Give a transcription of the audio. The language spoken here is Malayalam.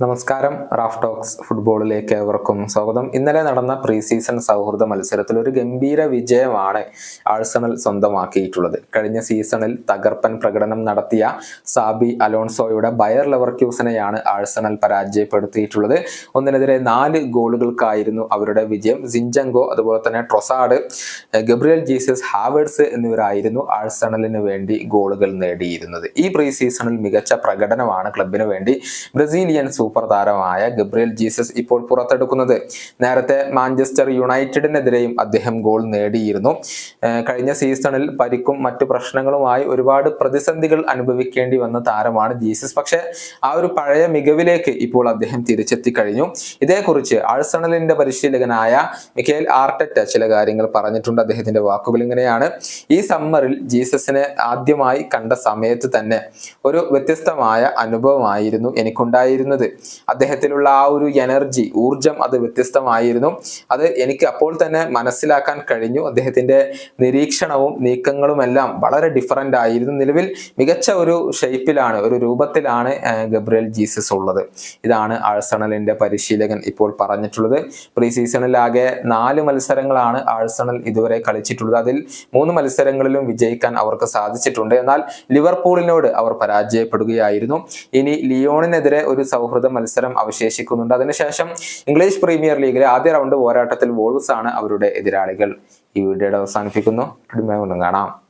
നമസ്കാരം റാഫ് ടോക്സ് ഫുട്ബോളിലേക്ക് ഏവർക്കും സ്വാഗതം. ഇന്നലെ നടന്ന പ്രീ സീസൺ സൗഹൃദ മത്സരത്തിൽ ഒരു ഗംഭീര വിജയമാണ് ആഴ്സണൽ സ്വന്തമാക്കിയിട്ടുള്ളത്. കഴിഞ്ഞ സീസണിൽ തകർപ്പൻ പ്രകടനം നടത്തിയ സാബി അലോൺസോയുടെ ബയർ ലെവർക്യൂസനെയാണ് ആഴ്സണൽ പരാജയപ്പെടുത്തിയിട്ടുള്ളത്. ഒന്നിനെതിരെ നാല് ഗോളുകൾക്കായിരുന്നു അവരുടെ വിജയം. സിഞ്ചങ്കോ അതുപോലെ തന്നെ ട്രൊസാഡ് ഗബ്രിയൽ ജീസസ് ഹാവേഴ്സ് എന്നിവരായിരുന്നു ആഴ്സണലിന് വേണ്ടി ഗോളുകൾ നേടിയിരുന്നത്. ഈ പ്രീ സീസണിൽ മികച്ച പ്രകടനമാണ് ക്ലബിന് വേണ്ടി ബ്രസീലിയൻ സൂപ്പർ താരമായ ഗബ്രിയൽ ജീസസ് ഇപ്പോൾ പുറത്തെടുക്കുന്നത്. നേരത്തെ മാഞ്ചസ്റ്റർ യുണൈറ്റഡിനെതിരെയും അദ്ദേഹം ഗോൾ നേടിയിരുന്നു. കഴിഞ്ഞ സീസണിൽ പരിക്കും മറ്റു പ്രശ്നങ്ങളുമായി ഒരുപാട് പ്രതിസന്ധികൾ അനുഭവിക്കേണ്ടി വന്ന താരമാണ് ജീസസ്. പക്ഷേ ആ ഒരു പഴയ മികവിലേക്ക് ഇപ്പോൾ അദ്ദേഹം തിരിച്ചെത്തി കഴിഞ്ഞു. ഇതേക്കുറിച്ച് ആഴ്സണലിന്റെ പരിശീലകനായ മിഖേൽ ആർട്ടറ്റ ചില കാര്യങ്ങൾ പറഞ്ഞിട്ടുണ്ട് അദ്ദേഹത്തിന്റെ വാക്കുകൾ ഇങ്ങനെയാണ്. ഈ സമ്മറിൽ ജീസസിനെ ആദ്യമായി കണ്ട സമയത്ത് തന്നെ ഒരു വ്യത്യസ്തമായ അനുഭവമായിരുന്നു എനിക്കുണ്ടായിരുന്നത്. അദ്ദേഹത്തിലുള്ള ആ ഒരു എനർജി ഊർജം അത് വ്യത്യസ്തമായിരുന്നു. അത് എനിക്ക് അപ്പോൾ തന്നെ മനസ്സിലാക്കാൻ കഴിഞ്ഞു. അദ്ദേഹത്തിന്റെ നിരീക്ഷണവും നീക്കങ്ങളും എല്ലാം വളരെ ഡിഫറന്റ് ആയിരുന്നു. നിലവിൽ മികച്ച ഒരു ഷേപ്പിലാണ് ഒരു രൂപത്തിലാണ് ഗബ്രിയൽ ജീസസ് ഉള്ളത്. ഇതാണ് ആഴ്സണലിന്റെ പരിശീലകൻ ഇപ്പോൾ പറഞ്ഞിട്ടുള്ളത്. പ്രീ സീസണിലാകെ നാല് മത്സരങ്ങളാണ് ആഴ്സണൽ ഇതുവരെ കളിച്ചിട്ടുള്ളത്. അതിൽ മൂന്ന് മത്സരങ്ങളിലും വിജയിക്കാൻ അവർക്ക് സാധിച്ചിട്ടുണ്ട്. എന്നാൽ ലിവർപൂളിനോട് അവർ പരാജയപ്പെടുകയായിരുന്നു. ഇനി ലിയോണിനെതിരെ ഒരു സൗഹൃദ മത്സരം അവശേഷിക്കുന്നുണ്ട്. അതിനുശേഷം ഇംഗ്ലീഷ് പ്രീമിയർ ലീഗിലെ ആദ്യ റൗണ്ട് പോരാട്ടത്തിൽ വോൾസ് ആണ് അവരുടെ എതിരാളികൾ. ഈ വീഡിയോയുടെ അവസാനിപ്പിക്കുന്നു. കാണാം.